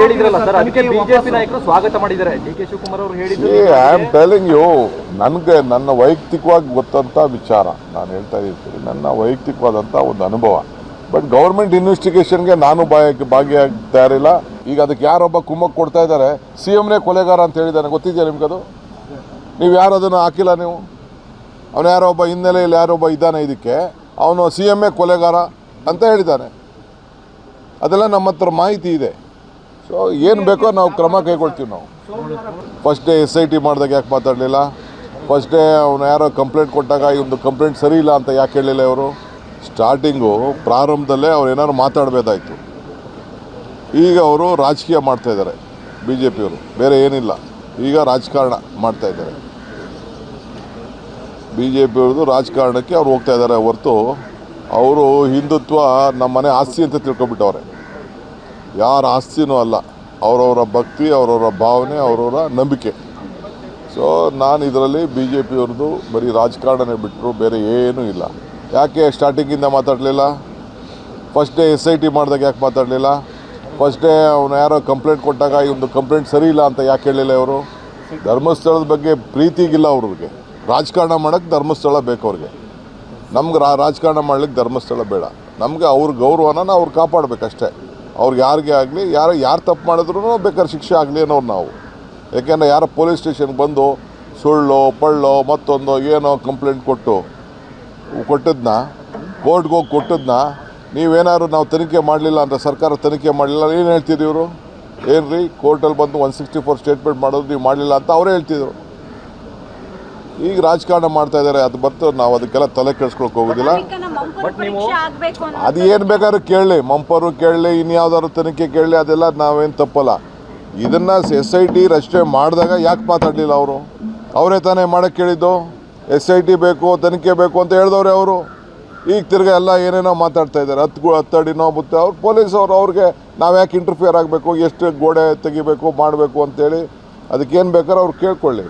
ಹೇಳಿದ್ರಲ್ಲ ಸರ್ ಅದಕ್ಕೆ ಬಿಜೆಪಿ ನಾಯಕರು ಸ್ವಾಗತ ಮಾಡಿದ್ದಾರೆ. ಡಿ ಕೆ ಶಿವಕುಮಾರ್ ಅವರು ಹೇಳಿದ್ರು ಐ ಆಮ್ ಟೆಲಿಂಗ್ ಯು ನನಗೆ ನನ್ನ ವೈಯಕ್ತಿಕವಾಗಿ ಗೊತ್ತಂತ ವಿಚಾರ. ನಾನು ಹೇಳ್ತಾ ಇರ್ತೀನಿ ನನ್ನ ವೈಯಕ್ತಿಕವಾದಂಥ ಒಂದು ಅನುಭವ. ಬಟ್ ಗೌರ್ಮೆಂಟ್ ಇನ್ವೆಸ್ಟಿಗೇಷನ್ಗೆ ನಾನು ಬಾಯಕ್ಕೆ ಭಾಗಿಯಾಗ್ತಾ ಇರಲಿಲ್ಲ ಈಗ ಅದಕ್ಕೆ ಯಾರೊಬ್ಬ ಕುಮ್ಮಕ್ಕೆ ಕೊಡ್ತಾ ಇದ್ದಾರೆ ಸಿ ಎಮ್ನೇ ಕೊಲೆಗಾರ ಅಂತ ಹೇಳಿದ್ದಾರೆ ಗೊತ್ತಿದೆಯಾ ನಿಮ್ಗದು ನೀವು ಯಾರು ಅದನ್ನು ಹಾಕಿಲ್ಲ ನೀವು? ಅವನು ಯಾರೋ ಒಬ್ಬ ಹಿನ್ನೆಲೆಯಲ್ಲಿ ಯಾರೊಬ್ಬ ಇದ್ದಾನೆ ಇದಕ್ಕೆ. ಅವನು ಸಿ ಎಂ ಎ ಕೊಲೆಗಾರ ಅಂತ ಹೇಳಿದ್ದಾನೆ. ಅದೆಲ್ಲ ನಮ್ಮ ಹತ್ರ ಮಾಹಿತಿ ಇದೆ. ಸೊ ಏನು ಬೇಕೋ ನಾವು ಕ್ರಮ ಕೈಗೊಳ್ತೀವಿ ನಾವು. First day S I T ಮಾಡಿದಾಗ ಯಾಕೆ ಮಾತಾಡಲಿಲ್ಲ? ಫಸ್ಟ್ ಡೇ ಅವನು ಯಾರೋ ಕಂಪ್ಲೇಂಟ್ ಕೊಟ್ಟಾಗ ಒಂದು ಕಂಪ್ಲೇಂಟ್ ಸರಿ ಇಲ್ಲ ಅಂತ ಯಾಕೆ ಹೇಳಲಿಲ್ಲ ಅವರು ಸ್ಟಾರ್ಟಿಂಗು ಪ್ರಾರಂಭದಲ್ಲೇ ಅವ್ರು ಏನಾದ್ರು ಮಾತಾಡಬೇಕಾಯ್ತು. ಈಗ ಅವರು ರಾಜಕೀಯ ಮಾಡ್ತಾಯಿದ್ದಾರೆ ಬಿ ಜೆ ಪಿಯವರು ಬೇರೆ ಏನಿಲ್ಲ. ಈಗ ರಾಜಕಾರಣ ಮಾಡ್ತಾಯಿದ್ದಾರೆ ಬಿ ಜೆ ಪಿಯವ್ರದ್ದು ರಾಜಕಾರಣಕ್ಕೆ ಅವ್ರು ಹೋಗ್ತಾ ಇದ್ದಾರೆ ಹೊರತು. ಅವರು ಹಿಂದುತ್ವ ನಮ್ಮ ಮನೆ ಆಸ್ತಿ ಅಂತ ತಿಳ್ಕೊಬಿಟ್ಟವ್ರೆ ಯಾರ ಆಸ್ತಿನೂ ಅಲ್ಲ. ಅವರವರ ಭಕ್ತಿ, ಅವರವರ ಭಾವನೆ, ಅವರವರ ನಂಬಿಕೆ. ಸೊ ನಾನು ಇದರಲ್ಲಿ ಬಿ ಜೆ ಪಿಯವ್ರದ್ದು ಬರೀ ರಾಜಕಾರಣನೇ ಬಿಟ್ಟರು ಬೇರೆ ಏನೂ ಇಲ್ಲ. ಯಾಕೆ ಸ್ಟಾರ್ಟಿಂಗಿಂದ ಮಾತಾಡಲಿಲ್ಲ? First day S I T ಮಾಡಿದಾಗ ಯಾಕೆ ಮಾತಾಡಲಿಲ್ಲ? ಫಸ್ಟ್ ಡೇ ಅವನು ಯಾರೋ ಕಂಪ್ಲೇಂಟ್ ಕೊಟ್ಟಾಗ ಈ ಒಂದು ಕಂಪ್ಲೇಂಟ್ ಸರಿ ಇಲ್ಲ ಅಂತ ಯಾಕೆ ಹೇಳಲಿಲ್ಲ ಅವರು ಧರ್ಮಸ್ಥಳದ ಬಗ್ಗೆ ಪ್ರೀತಿಗಿಲ್ಲ ಅವ್ರಿಗೆ ರಾಜಕಾರಣ ಮಾಡೋಕ್ಕೆ ಧರ್ಮಸ್ಥಳ ಬೇಕು ಅವ್ರಿಗೆ. ನಮ್ಗೆ ರಾಜಕಾರಣ ಮಾಡ್ಲಿಕ್ಕೆ ಧರ್ಮಸ್ಥಳ ಬೇಡ. ನಮಗೆ ಅವ್ರ ಗೌರವನ ಅವ್ರು ಕಾಪಾಡಬೇಕಷ್ಟೇ. ಅವ್ರಿಗೆ ಯಾರಿಗೆ ಆಗಲಿ, ಯಾರು ಯಾರು ತಪ್ಪು ಮಾಡಿದ್ರು ಬೇಕಾದ್ರೆ ಶಿಕ್ಷೆ ಆಗಲಿ ಅನ್ನೋರು ನಾವು. ಯಾಕೆಂದರೆ ಯಾರೋ ಪೊಲೀಸ್ ಸ್ಟೇಷನ್ಗೆ ಬಂದು ಸುಳ್ಳು, ಪಳ್ಳು, ಮತ್ತೊಂದು ಏನೋ ಕಂಪ್ಲೇಂಟ್ ಕೊಟ್ಟು ಕೊಟ್ಟದನ್ನ ಕೋರ್ಟ್ಗೆ ಹೋಗಿ ಕೊಟ್ಟದನ್ನ ನೀವೇನಾದ್ರು ನಾವು ತನಿಖೆ ಮಾಡಲಿಲ್ಲ ಅಂತ ಸರ್ಕಾರ ತನಿಖೆ ಮಾಡಲಿಲ್ಲ ಏನು ಹೇಳ್ತಿದ್ರು ಇವರು? ಏನು ರೀ ಕೋರ್ಟಲ್ಲಿ ಬಂದು ಒನ್ ಸಿಕ್ಸ್ಟಿ ಫೋರ್ ಸ್ಟೇಟ್ಮೆಂಟ್ ಮಾಡೋದು ನೀವು ಮಾಡಲಿಲ್ಲ ಅಂತ ಅವರೇ ಹೇಳ್ತಿದ್ರು. ಈಗ ರಾಜಕಾರಣ ಮಾಡ್ತಾ ಇದ್ದಾರೆ ಅದು ಬರ್ತು ನಾವು ಅದಕ್ಕೆಲ್ಲ ತಲೆ ಕೆಡಿಸ್ಕೊಳಕ್ಕೆ ಹೋಗೋದಿಲ್ಲ. ಬಟ್ ನೀವು ಅದು ಏನು ಬೇಕಾದ್ರೂ ಕೇಳಲಿ ಮಂಪರು ಕೇಳಲಿ ಇನ್ಯಾವ್ದಾದ್ರು ತನಿಖೆ ಕೇಳಲಿ ಅದೆಲ್ಲ ನಾವೇನು ತಪ್ಪಲ್ಲ. ಇದನ್ನು ಎಸ್ ಐ ಟಿ ರಚನೆ ಮಾಡಿದಾಗ ಯಾಕೆ ಮಾತಾಡಲಿಲ್ಲ ಅವರು? ಅವರೇ ತಾನೇ ಮಾಡೋಕ್ಕೆ ಕೇಳಿದ್ದು? ಎಸ್ ಐ ಟಿ ಬೇಕು ತನಿಖೆ ಬೇಕು ಅಂತ ಹೇಳಿದವ್ರೆ ಅವರು. ಈಗ ತಿರ್ಗ ಎಲ್ಲ ಏನೇನೋ ಮಾತಾಡ್ತಾ ಇದ್ದಾರೆ. ಹತ್ತು ಹತ್ತು ಬುತ್ತೆ. ಅವ್ರು ಪೊಲೀಸ್ ಅವರು ಅವ್ರಿಗೆ ನಾವು ಯಾಕೆ ಇಂಟರ್ಫಿಯರ್ ಆಗಬೇಕು? ಎಷ್ಟು ಗೋಡೆ ತೆಗಿಬೇಕು ಮಾಡಬೇಕು ಅಂತೇಳಿ. ಅದಕ್ಕೇನು ಬೇಕಾದ್ರೆ ಅವ್ರು ಕೇಳ್ಕೊಳ್ಳಿ.